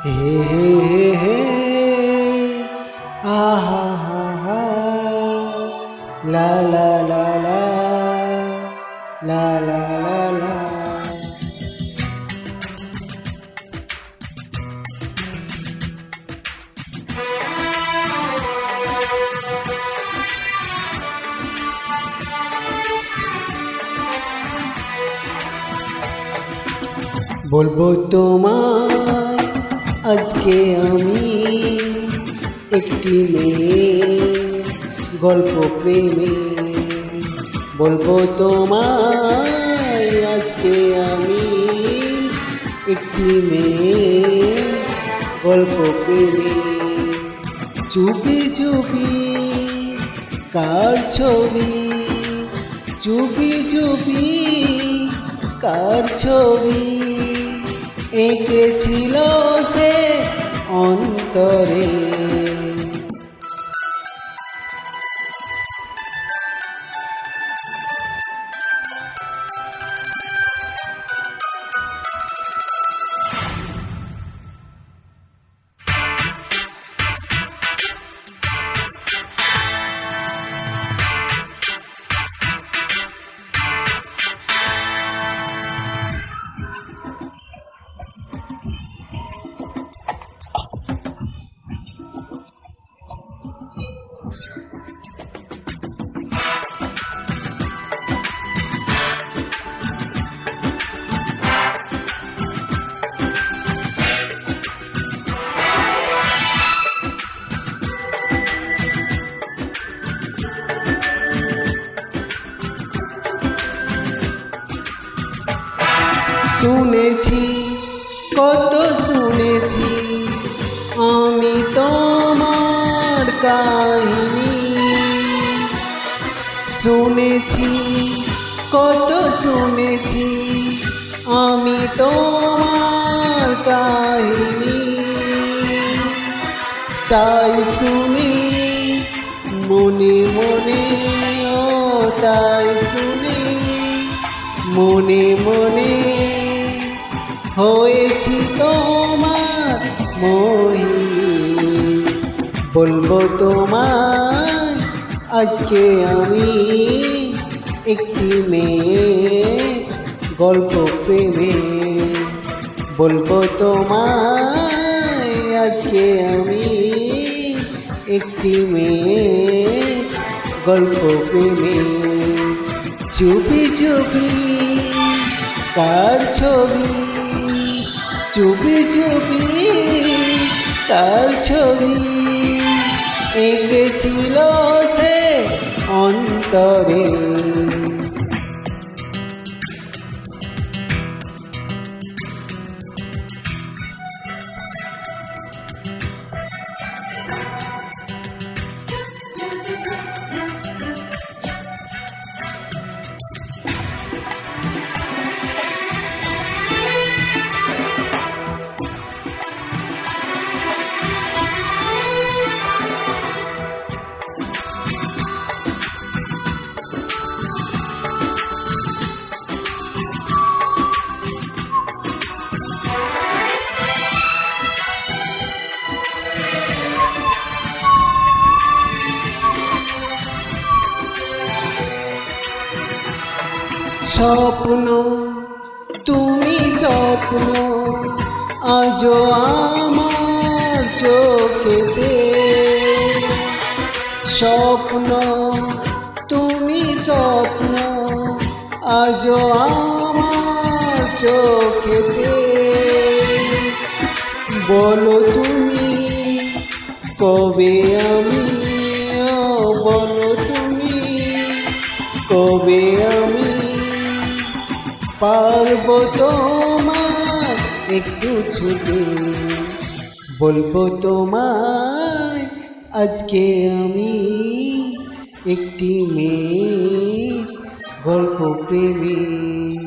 হে হে আহা লা লা লা লা লা লা লা লা। বলব তোমায় আজকে আমি একটি মেয়ে গল্প প্রেমে বলব তোমায়। আজকে আমি একটি মেয়ে গল্প প্রেমে চুপি চুপি কার ছবি? চুপি চুপি কার ছবি? এঁকেছিল সে অন্তরে। শুনেছি, কত শুনেছি। আমি তোমার কাহিনী। শুনেছি, কত শুনেছি। আমি তোমার কাহিনী। তাই শুনি, মনে মনে, ও তাই শুনি, মনে মনে তোমার মহিনী বলব তোমার আজকে আমি একটি মেয়ে গল্প প্রেমে। বলব তোমায়, আজকে আমি একটি মেয়ে গল্প প্রেমে। চুপি চুপি, কার ছবি চুপি চুপি তার ছবি এঁকেছিল সে অন্তরে। স্বপ্ন, তুমি স্বপ্ন, আজও আমার চোখেতে। স্বপ্ন, তুমি স্বপ্ন, আজও আমার চোখেতে। বলো তুমি, কবে আমি বলো তুমি, কবে আমি পারব তোমার একটু ছুটি। বলব তোমায় আজকে আমি একটি মেয়ে গল্প প্রেমী।